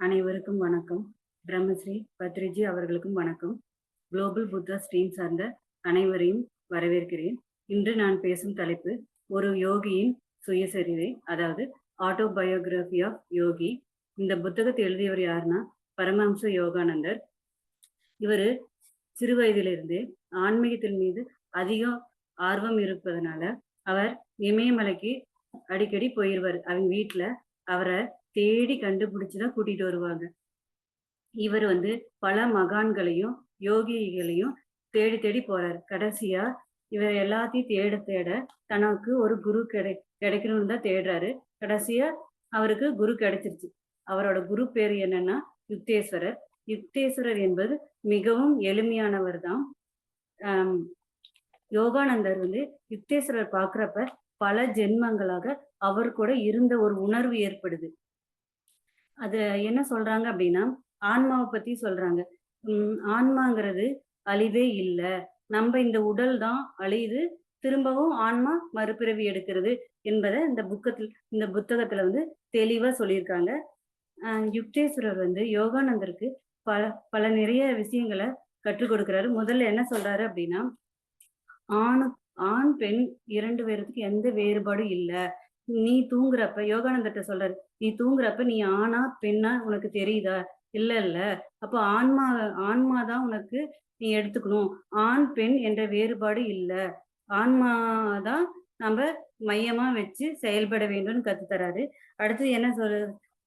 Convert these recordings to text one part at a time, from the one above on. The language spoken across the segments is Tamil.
அனைவருக்கும் வணக்கம். பிரம்மஸ்ரீ பத்ரிஜி அவர்களுக்கும் வணக்கம். குளோபல் புத்தா ஸ்ட்ரீம் சார்ந்த அனைவரையும் வரவேற்கிறேன். இன்று நான் பேசும் தலைப்பு ஒரு யோகியின் சுயசரிதை அதாவது ஆட்டோபயோகிராஃபி ஆஃப் யோகி. இந்த புத்தகத்தை எழுதியவர் யாருன்னா பரமஹம்ச யோகானந்தர். இவர் சிறு வயதிலிருந்தே ஆன்மீகத்தின் மீது அதிகம் ஆர்வம் இருப்பதனால அவர் இமயமலைக்கு அடிக்கடி போயிடுவார் அவங்க வீட்டில் அவரை தேடி கண்டுபிடிச்சுதான் கூட்டிட்டு வருவாங்க. இவர் வந்து பல மகான்களையும் யோகிகளையும் தேடி தேடி போறாரு. கடைசியா இவர் எல்லாத்தையும் தேட தேட தனக்கு ஒரு குரு கிடை கிடைக்கணும்னு தான் தேடுறாரு. கடைசியா அவருக்கு குரு கிடைச்சிருச்சு. அவரோட குரு பேர் என்னன்னா யுக்தேஸ்வரர். யுக்தேஸ்வரர் என்பது மிகவும் எளிமையானவர் தான். யோகானந்தர் வந்து யுக்தேஸ்வரர் பார்க்குறப்ப பல ஜென்மங்களாக அவர் கூட இருந்த ஒரு உணர்வு ஏற்படுது. அது என்ன சொல்றாங்க அப்படின்னா ஆன்மாவை பத்தி சொல்றாங்க. உம் ஆன்மாங்கிறது அழிவே இல்லை. நம்ம இந்த உடல் தான் அழியுது. திரும்பவும் ஆன்மா மறுபிறவி எடுக்கிறது என்பதை இந்த புக்கத்தில் இந்த புத்தகத்துல வந்து தெளிவா சொல்லியிருக்காங்க. யுக்தேஸ்வரர் வந்து யோகானந்தருக்கு பல பல நிறைய விஷயங்களை கற்றுக் கொடுக்கிறாரு. முதல்ல என்ன சொல்றாரு அப்படின்னா ஆணு ஆண் பெண் இரண்டு பேருக்கு எந்த வேறுபாடும் இல்லை. நீ தூங்குறப்ப யோகானந்தர்கிட்ட சொல்றாரு நீ தூங்குறப்ப நீ ஆணா பெண்ணா உனக்கு தெரியுதா? இல்ல இல்ல. அப்போ ஆன்மா ஆன்மா தான் உனக்கு நீ எடுத்துக்கணும். ஆண் பெண் என்ற வேறுபாடு இல்ல. ஆன்மா தான் நம்ம மையமா வச்சு செயல்பட வேண்டும்னு கத்து தராரு. அடுத்து என்ன சொல்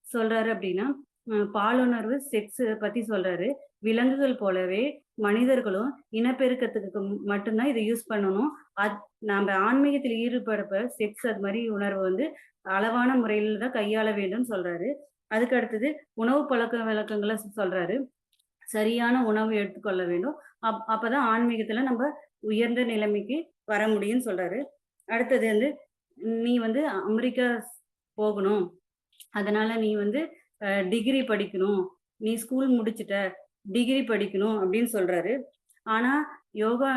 சொல்றாரு அப்படின்னா பாலுணர்வு செக்ஸ் பத்தி சொல்றாரு. விலங்குகள் போலவே மனிதர்களும் இனப்பெருக்கத்துக்கு மட்டும்தான் இதை யூஸ் பண்ணணும். அது நம்ம ஆன்மீகத்தில் ஈடுபடுற செக்ஸ் அது மாதிரி உணர்வு வந்து அளவான முறையில் தான் கையாள வேண்டும் சொல்றாரு. அதுக்கு அடுத்தது உணவு பழக்க விளக்கங்களை சொல்றாரு. சரியான உணவு எடுத்துக்கொள்ள வேண்டும். அப் அப்பதான் ஆன்மீகத்துல நம்ம உயர்ந்த நிலைமைக்கு வர முடியும்னு சொல்றாரு. அடுத்தது வந்து நீ வந்து அமெரிக்கா போகணும். அதனால நீ வந்து டிகிரி படிக்கணும். நீ ஸ்கூல் முடிச்சிட்ட. டிகிரி படிக்கணும் அப்படின்னு சொல்றாரு. ஆனா யோகா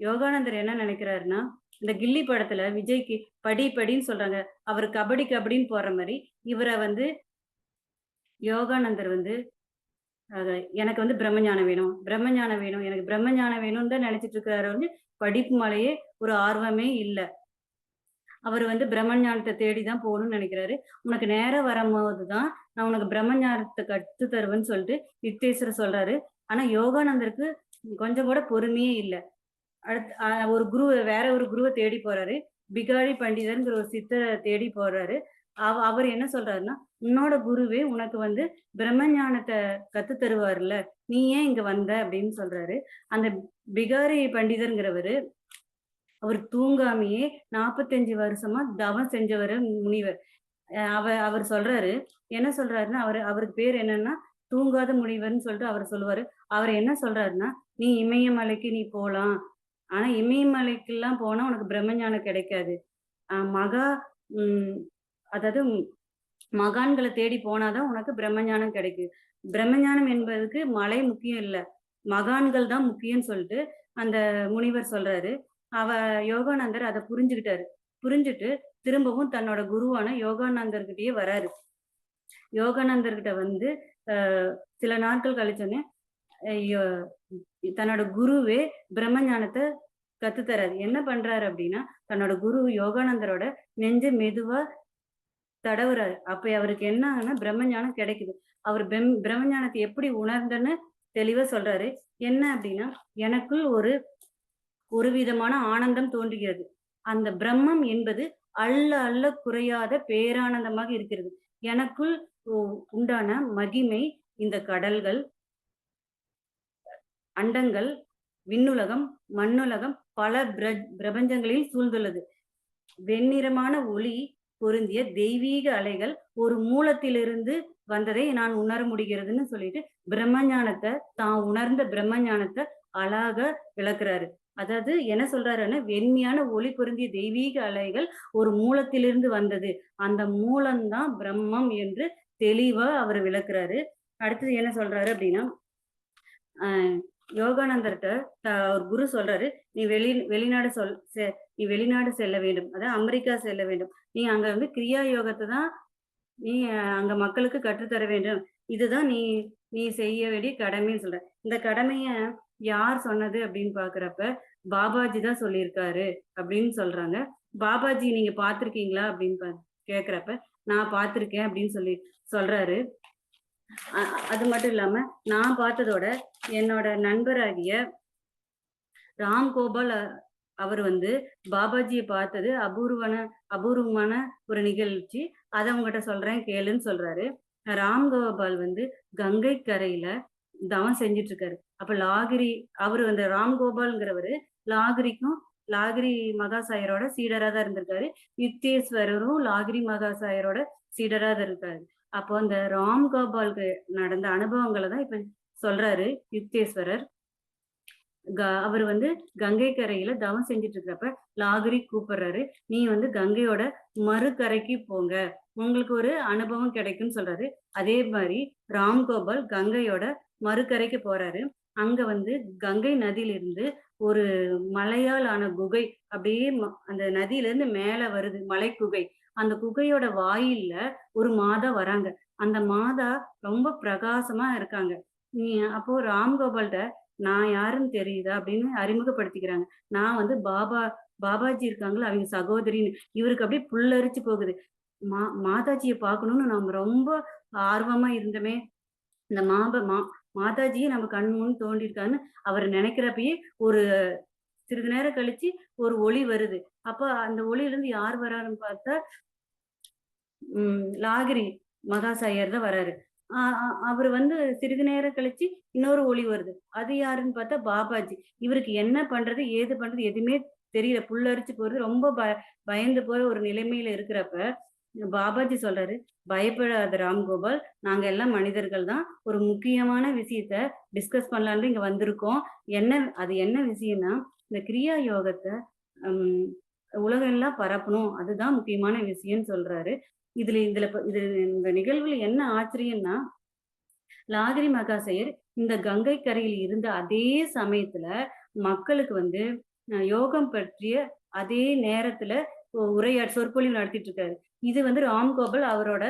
யோகானந்தர் என்ன நினைக்கிறாருன்னா இந்த கில்லி படத்துல விஜய்க்கு படி படின்னு சொல்றாங்க. அவர் கபடி கபடின்னு போற மாதிரி இவரை வந்து யோகானந்தர் வந்து எனக்கு வந்து பிரம்மஞானம் வேணும் பிரம்மஞானம் வேணும் எனக்கு பிரம்மஞானம் வேணும்னு தான் நினைச்சிட்டு இருக்கிறாரு வந்து படிப்பு மேலேயே ஒரு ஆர்வமே இல்லை. அவர் வந்து பிரம்மஞானத்தை தேடி தான் போகணும்னு நினைக்கிறாரு. உனக்கு நேரம் வரும்போது தான் நான் உனக்கு பிரம்மஞானத்தை கற்று தருவேன்னு சொல்லிட்டு யுக்தேஸ்வரர் சொல்றாரு. ஆனா யோகானந்தருக்கு கொஞ்சம் கூட பொறுமையே இல்லை. அடுத்து ஒரு குரு வேற ஒரு குருவை தேடி போறாரு. பிகாரி பண்டிதர்ங்கிற ஒரு சித்தரை தேடி போறாரு. அவ அவர் என்ன சொல்றாருன்னா உன்னோட குருவே உனக்கு வந்து பிரம்மஞானத்தை கத்து தருவார்ல நீ ஏன் இங்க வந்த? அப்படின்னு சொல்றாரு. அந்த பிகாரி பண்டிதர்ங்கிறவரு அவர் தூங்காமையே நாற்பத்தஞ்சு வருஷமா தவம் செஞ்சவர் முனிவர். அவர் அவர் சொல்றாரு என்ன சொல்றாருன்னா அவர் அவருக்கு பேர் என்னன்னா தூங்காத முனிவர்னு சொல்லிட்டு அவர் சொல்லுவாரு. அவர் என்ன சொல்றாருன்னா நீ இமயமலைக்கு நீ போலாம். ஆனா இமயமலைக்கெல்லாம் போனா உனக்கு பிரம்மஞானம் கிடைக்காது. மகா உம் அதாவது மகான்களை தேடி போனாதான் உனக்கு பிரம்மஞானம் கிடைக்கும். பிரம்மஞானம் என்பதுக்கு மலை முக்கியம் இல்லை. மகான்கள் தான் முக்கியம்னு சொல்லிட்டு அந்த முனிவர் சொல்றாரு. அவ யோகானந்தர் அதை புரிஞ்சுக்கிட்டாரு புரிஞ்சுட்டு திரும்பவும் தன்னோட குருவான யோகானந்தர்கிட்டயே வராரு. யோகானந்தர்கிட்ட வந்து சில நாட்கள் கழிச்சோன்னே தன்னோட குருவே பிரம்மஞானத்தை கத்துத்தராரு. என்ன பண்றாரு அப்படின்னா தன்னோட குரு யோகானந்தரோட நெஞ்சு மெதுவா தடவுறாரு. அப்ப அவருக்கு என்ன ஆகுனா பிரம்மஞானம் கிடைக்குது. அவர் பிரம்மஞானத்தை எப்படி உணர்ந்தன்னு தெளிவா சொல்றாரு. என்ன அப்படின்னா எனக்குள் ஒரு ஒரு விதமான ஆனந்தம் தோன்றுகிறது. அந்த பிரம்மம் என்பது அல்ல அல்ல குறையாத பேரானந்தமாக இருக்கிறது. எனக்குள் உண்டான மகிமை இந்த கடல்கள் அண்டங்கள் விண்ணுலகம் மண்ணுலகம் பல பிர பிரபஞ்சங்களில் சூழ்ந்துள்ளது. வெண்ணிறமான ஒளி பொருந்திய தெய்வீக அலைகள் ஒரு மூலத்திலிருந்து வந்ததை நான் உணர முடிகிறதுன்னு சொல்லிட்டு பிரம்மஞானத்தை தான் உணர்ந்த பிரம்மஞானத்தை அழகாக விளக்குறாரு. அதாவது என்ன சொல்றாருன்னா வெண்மையான ஒளி பொருந்திய தெய்வீக அலைகள் ஒரு மூலத்திலிருந்து வந்தது. அந்த மூலம்தான் பிரம்மம் என்று தெளிவா அவர் விளக்குறாரு. அடுத்தது என்ன சொல்றாரு அப்படின்னா யோகானந்தர்கிட்ட ஒரு குரு சொல்றாரு நீ வெளி வெளிநாடு சொல் நீ வெளிநாடு செல்ல வேண்டும். அதாவது அமெரிக்கா செல்ல வேண்டும். நீ அங்க வந்து கிரியா யோகத்தை தான் நீ அங்க மக்களுக்கு கற்றுத்தர வேண்டும். இதுதான் நீ நீ செய்ய வேண்டிய கடமைன்னு சொல்ற இந்த கடமைய யார் சொன்னது அப்படின்னு பாக்குறப்ப பாபாஜி தான் சொல்லியிருக்காரு அப்படின்னு சொல்றாங்க. பாபாஜி நீங்க பாத்திருக்கீங்களா அப்படின்னு கேக்குறப்ப நான் பார்த்திருக்கேன் அப்படின்னு சொல்லி சொல்றாரு. அது மட்டும் இல்லாம நான் பார்த்ததோட என்னோட நண்பராகிய ராம் கோபால் அவர் வந்து பாபாஜியை பார்த்தது அபூர்வன அபூர்வமான ஒரு நிகழ்ச்சி. அதை அவங்ககிட்ட சொல்றேன் கேளுன்னு சொல்றாரு. ராம் கோபால் வந்து கங்கை கரையில தவம் செஞ்சுட்டு இருக்காரு அப்ப லாகிரி அவரு அந்த ராம் கோபால்ங்கிறவரு லாகிரிக்கும் லாகிரி மகாசாயரோட சீடரா தான் இருந்திருக்காரு. யுக்தேஸ்வரரும் லாகிரி மகாசாயரோட சீடரா தான் இருக்காரு. அப்போ அந்த ராம் கோபாலுக்கு நடந்த அனுபவங்களை தான் இப்ப சொல்றாரு யுக்தேஸ்வரர் க- அவர் வந்து கங்கை கரையில தவம் செஞ்சுட்டு இருக்கிறப்ப லாகிரி கூப்பிடுறாரு. நீ வந்து கங்கையோட மறுகரைக்கு போங்க. உங்களுக்கு ஒரு அனுபவம் கிடைக்கும்னு சொல்றாரு. அதே மாதிரி ராம்கோபால் கங்கையோட மறுக்கரைக்கு போறாரு. அங்க வந்து கங்கை நதியிலிருந்து ஒரு மலையால் ஆன குகை அப்படியே அந்த நதியிலிருந்து மேல வருது மலை குகை அந்த குகையோட வாயில்ல ஒரு மாதா வராங்க. அந்த மாதா ரொம்ப பிரகாசமா இருக்காங்க. நீ அப்போ ராம்கோபால்கிட்ட நான் யாருன்னு தெரியுதா அப்படின்னு அறிமுகப்படுத்திக்கிறாங்க. நான் வந்து பாபா பாபாஜி இருக்காங்களா அவங்க சகோதரின்னு. இவருக்கு அப்படியே புல்லரிச்சு போகுது. மா மாதாஜியை பார்க்கணும்னு நம்ம ரொம்ப ஆர்வமா இருந்தோமே. இந்த மாப மா மாதாஜியே நம்ம கண் முன் தோண்டிருக்கான்னு அவர் நினைக்கிறப்பயே ஒரு சிறிது நேரம் கழிச்சு ஒரு ஒளி வருது. அப்ப அந்த ஒளியில இருந்து யார் வராருன்னு பார்த்தா உம் லாகிரி மகாசாயர் தான் வராரு. ஆஹ் அவர் வந்து சிறிது நேரம் கழிச்சு இன்னொரு ஒளி வருது. அது யாருன்னு பார்த்தா பாபாஜி. இவருக்கு என்ன பண்றது ஏது பண்றது எதுவுமே தெரியல. புல்லரிச்சு போறது ரொம்ப ப பயந்து போற ஒரு நிலைமையில இருக்கிறப்ப பாபாஜி சொல்றாரு பயப்படாத ராம்கோபால் நாங்க எல்லாம் மனிதர்கள் தான். ஒரு முக்கியமான விஷயத்த டிஸ்கஸ் பண்ணலான்னு இங்க வந்திருக்கோம். என்ன அது என்ன விஷயம்னா இந்த கிரியா யோகத்தை உலகம் எல்லாம் பரப்பணும். அதுதான் முக்கியமான விஷயம்னு சொல்றாரு. இதுல இதுல இது இந்த நிகழ்வுல என்ன ஆச்சரியம்னா லாகிரி மகாசையர் இந்த கங்கை கரையில் இருந்த அதே சமயத்துல மக்களுக்கு வந்து யோகம் பற்றிய அதே நேரத்துல உரையாடு சொற்பொழிவு நடத்திட்டு இருக்காரு இது வந்து ராம்கோபால் அவரோட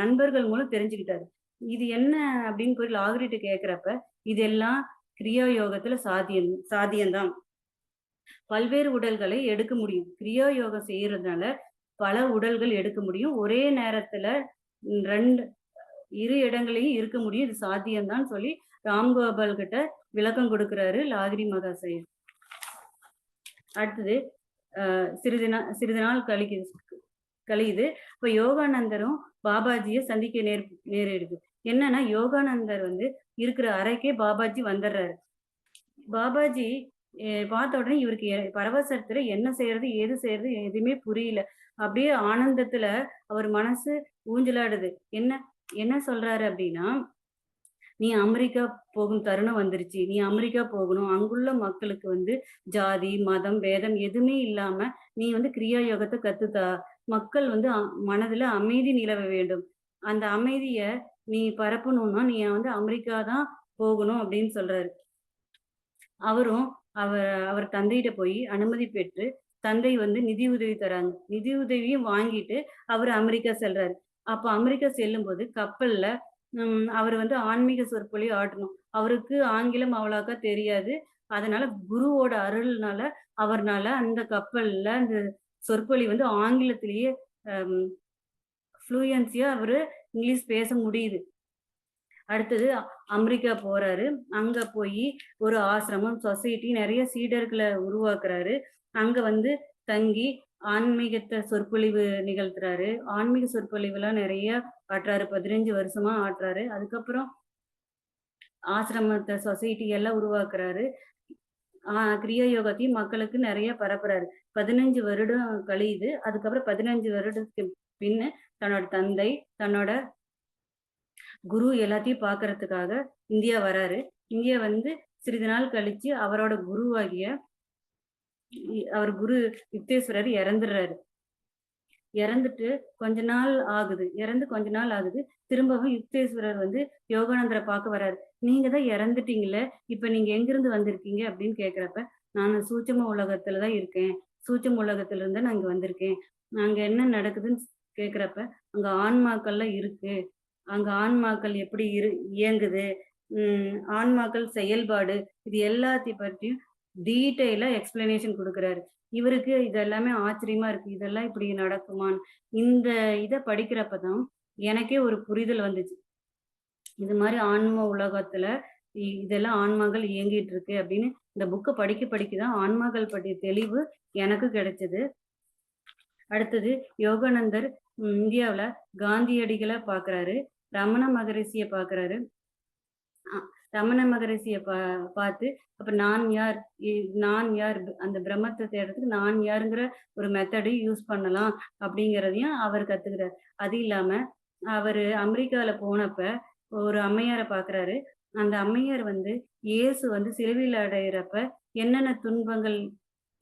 நண்பர்கள் மூலம் தெரிஞ்சுக்கிட்டாரு. இது என்ன அப்படின்னு போய் லாகிரிட்ட கேக்குறப்ப இதெல்லாம் கிரியா யோகத்துல சாத்தியம் சாத்தியம்தான். பல்வேறு உடல்களை எடுக்க முடியும். கிரியா யோகம் செய்யறதுனால பல உடல்கள் எடுக்க முடியும். ஒரே நேரத்துல ரெண்டு இரு இடங்களையும் இருக்க முடியும். இது சாத்தியம்தான் சொல்லி ராம்கோபால் கிட்ட விளக்கம் கொடுக்கிறாரு லாகிரி மகாசயர் அடுத்தது சிறிது நாள் சிறிது நாள் கழிக்குது கழியுது. இப்ப யோகானந்தரும் பாபாஜியை சந்திக்க நேர் நேரிடுது. என்னன்னா யோகானந்தர் வந்து இருக்கிற அறைக்கே பாபாஜி வந்துடுறாரு பாபாஜி பார்த்த உடனே இவருக்கு பரவசத்துல என்ன செய்யறது ஏது செய்யறது எதுவுமே புரியல. அப்படியே ஆனந்தத்துல அவர் மனசு ஊஞ்சலாடுது. என்ன என்ன சொல்றாரு அப்படின்னா நீ அமெரிக்கா போகும் தருணம் வந்துருச்சு. நீ அமெரிக்கா போகணும். அங்குள்ள மக்களுக்கு வந்து ஜாதி மதம் வேதம் எதுவுமே இல்லாம நீ வந்து கிரியா யோகத்தை கத்துத்தா. மக்கள் வந்து மனதுல அமைதி நிலவ வேண்டும். அந்த அமைதிய நீ பரப்பணும்னா நீ வந்து அமெரிக்கா தான் போகணும் அப்படின்னு சொல்றாரு. அவரும் அவர் அவர் தந்தையிட்ட போய் அனுமதி பெற்று தந்தை வந்து நிதி உதவி தராங்க. நிதி உதவியும் வாங்கிட்டு அவர் அமெரிக்கா செல்றாரு. அப்ப அமெரிக்கா செல்லும்போது கப்பல்ல அவர் வந்து ஆன்மீக சொற்பொழி ஆட்டணும் அவருக்கு ஆங்கிலம் அவ்வளோக்கா தெரியாது. அதனால குருவோட அருள்னால அவர்னால அந்த கப்பல்ல அந்த சொற்பொழி வந்து ஆங்கிலத்திலேயே ஃப்ளூயன்சியா அவரு இங்கிலீஷ் பேச முடியுது. அடுத்தது அமெரிக்கா போறாரு. அங்க போய் ஒரு ஆசிரமம் சொசைட்டி நிறைய சீடர்களை உருவாக்குறாரு. அங்க வந்து தங்கி ஆன்மீகத்தை சொற்பொழிவு நிகழ்த்துறாரு. ஆன்மீக சொற்பொழிவுலாம் நிறைய ஆட்டுறாரு பதினஞ்சு வருஷமா ஆட்டுறாரு. அதுக்கப்புறம் ஆசிரமத்தை சொசைட்டி எல்லாம் உருவாக்குறாரு. ஆஹ் கிரியா யோகத்தையும் மக்களுக்கு நிறைய பரப்புறாரு. பதினஞ்சு வருடம் கழியுது. அதுக்கப்புறம் பதினஞ்சு வருடத்துக்கு பின்ன தன்னோட தந்தை தன்னோட குரு எல்லாத்தையும் பார்க்கறதுக்காக இந்தியா வராரு. இந்தியா வந்து சிறிது நாள் கழிச்சு அவரோட குருவாகிய அவர் குரு யுக்தேஸ்வரர் இறந்துடுறாரு. இறந்துட்டு கொஞ்ச நாள் ஆகுது. இறந்து கொஞ்ச நாள் ஆகுது. திரும்பவும் யுக்தேஸ்வரர் வந்து யோகானந்தரை பார்க்க வர்றாரு. நீங்க தான் இறந்துட்டீங்களே இப்ப நீங்க எங்கிருந்து வந்திருக்கீங்க அப்படின்னு கேக்குறப்ப நான் சூட்சம உலகத்துல தான் இருக்கேன். சூட்சம உலகத்துல இருந்து நான் இங்க வந்திருக்கேன். அங்க என்ன நடக்குதுன்னு கேக்குறப்ப அங்க ஆன்மாக்கள்லாம் இருக்கு. அங்க ஆன்மாக்கள் எப்படி இரு இயங்குது? உம் ஆன்மாக்கள் செயல்பாடு இது எல்லாத்தையும் பற்றியும் டீட்டெயிலா எக்ஸ்பிளனேஷன் கொடுக்குறாரு. இவருக்கு இதெல்லாமே ஆச்சரியமா இருக்கு. இதெல்லாம் இப்படி நடக்குமான்னு இந்த இதை படிக்கிறப்பதான் எனக்கே ஒரு புரிதல் வந்துச்சு. இது மாதிரி ஆன்ம உலகத்துல இ- இதெல்லாம் ஆன்மாக்கள் இயங்கிட்டு இருக்கு அப்படின்னு இந்த புக்கை படிக்க படிக்க தான் ஆன்மாக்கள் பற்றிய தெளிவு எனக்கு கிடைச்சது. அடுத்தது யோகானந்தர் இந்தியாவில் காந்தியடிகளை பாக்குறாரு. ரமண மகரிஷிய பாக்குறாரு. ரமண மகரிஷிய பா பார்த்து அப்ப நான் யார்? நான் யார்? அந்த பிரம்மத்தை தேடுறதுக்கு நான் யாருங்கிற ஒரு மெத்தடையும் யூஸ் பண்ணலாம் அப்படிங்கிறதையும் அவர் கத்துக்கிறார். அது இல்லாம அவரு அமெரிக்கால போனப்ப ஒரு அம்மையாரை பாக்குறாரு. அந்த அம்மையார் வந்து இயேசு வந்து சிலுவையில் அடையிறப்ப என்னென்ன துன்பங்கள்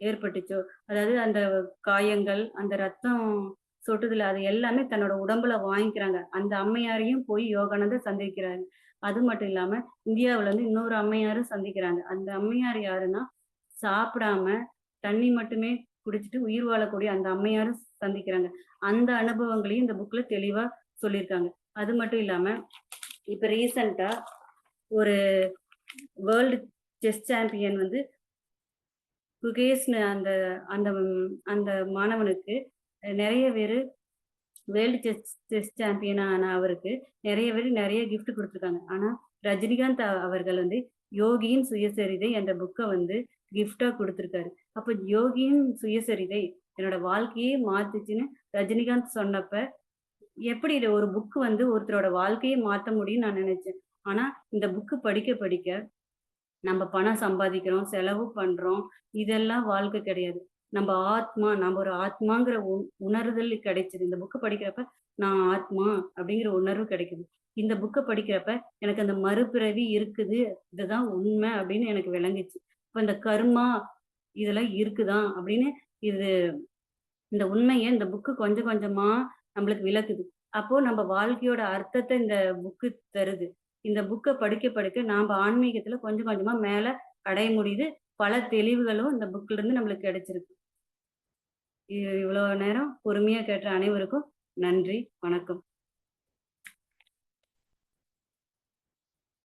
ஏற்பட்டுச்சோ அதாவது அந்த காயங்கள் அந்த ரத்தம் சொட்டுதுல அது எல்லாமே தன்னோட உடம்புல வாங்கிக்கிறாங்க. அந்த அம்மையாரையும் போய் யோகானந்த சந்திக்கிறாரு. அது மட்டும் இல்லாம இந்தியாவில இருந்து இன்னொரு அம்மையாரும் சந்திக்கிறாங்க. அந்த அம்மையார் யாருன்னா சாப்பிடாம தண்ணி மட்டுமே குடிச்சிட்டு உயிர் வாழக்கூடிய அந்த அம்மையாரும் சந்திக்கிறாங்க. அந்த அனுபவங்களையும் இந்த புக்ல தெளிவா சொல்லியிருக்காங்க. அது மட்டும் இல்லாம இப்ப ரீசண்டா ஒரு வேர்ல்டு செஸ் சாம்பியன் வந்து குகேஷ்னு அந்த அந்த அந்த மாணவனுக்கு நிறைய பேர் வேர்ல்டு செஸ் செஸ் சாம்பியனான அவருக்கு நிறைய பேர் நிறைய கிஃப்ட் கொடுத்துருக்காங்க. ஆனா ரஜினிகாந்த் அவர்கள் வந்து யோகியின் சுயசரிதை என்ற புக்கை வந்து gift-ஆ கொடுத்துருக்காரு. அப்ப யோகியின் சுயசரிதை என்னோட வாழ்க்கையே மாத்துச்சுன்னு ரஜினிகாந்த் சொன்னப்ப எப்படி இது ஒரு புக் வந்து ஒருத்தரோட வாழ்க்கையை மாத்த முடியும்னு நான் நினைச்சேன். ஆனா இந்த புக்கு படிக்க படிக்க நம்ம பணம் சம்பாதிக்கிறோம் செலவு பண்றோம் இதெல்லாம் வாழ்க்கை கிடையாது. நம்ம ஆத்மா நம்ம ஒரு ஆத்மாங்கிற உ- உணர்தல் கிடைச்சது. இந்த புக்கு படிக்கிறப்ப நான் ஆத்மா அப்படிங்கிற உணர்வு கிடைக்குது. இந்த புக்கை படிக்கிறப்ப எனக்கு அந்த மறுபிறவி இருக்குது. இதுதான் உண்மை அப்படின்னு எனக்கு விளங்குச்சு. இப்ப இந்த கர்மா இதெல்லாம் இருக்குதான் அப்படின்னு இது இந்த உண்மையை இந்த புக்கு கொஞ்சம் கொஞ்சமா நம்மளுக்கு விளக்குது. அப்போ நம்ம வாழ்க்கையோட அர்த்தத்தை இந்த புக்கு தருது. இந்த புக்கை படிக்க படிக்க நாம ஆன்மீகத்துல கொஞ்சம் கொஞ்சமா மேல அடைய முடியுது. பல தெளிவுகளும் இந்த புக்ல இருந்து நம்மளுக்கு கிடைச்சிருக்கு. இ- இவ்வளவு நேரம் பொறுமையா கேட்ட அனைவருக்கும் நன்றி வணக்கம்.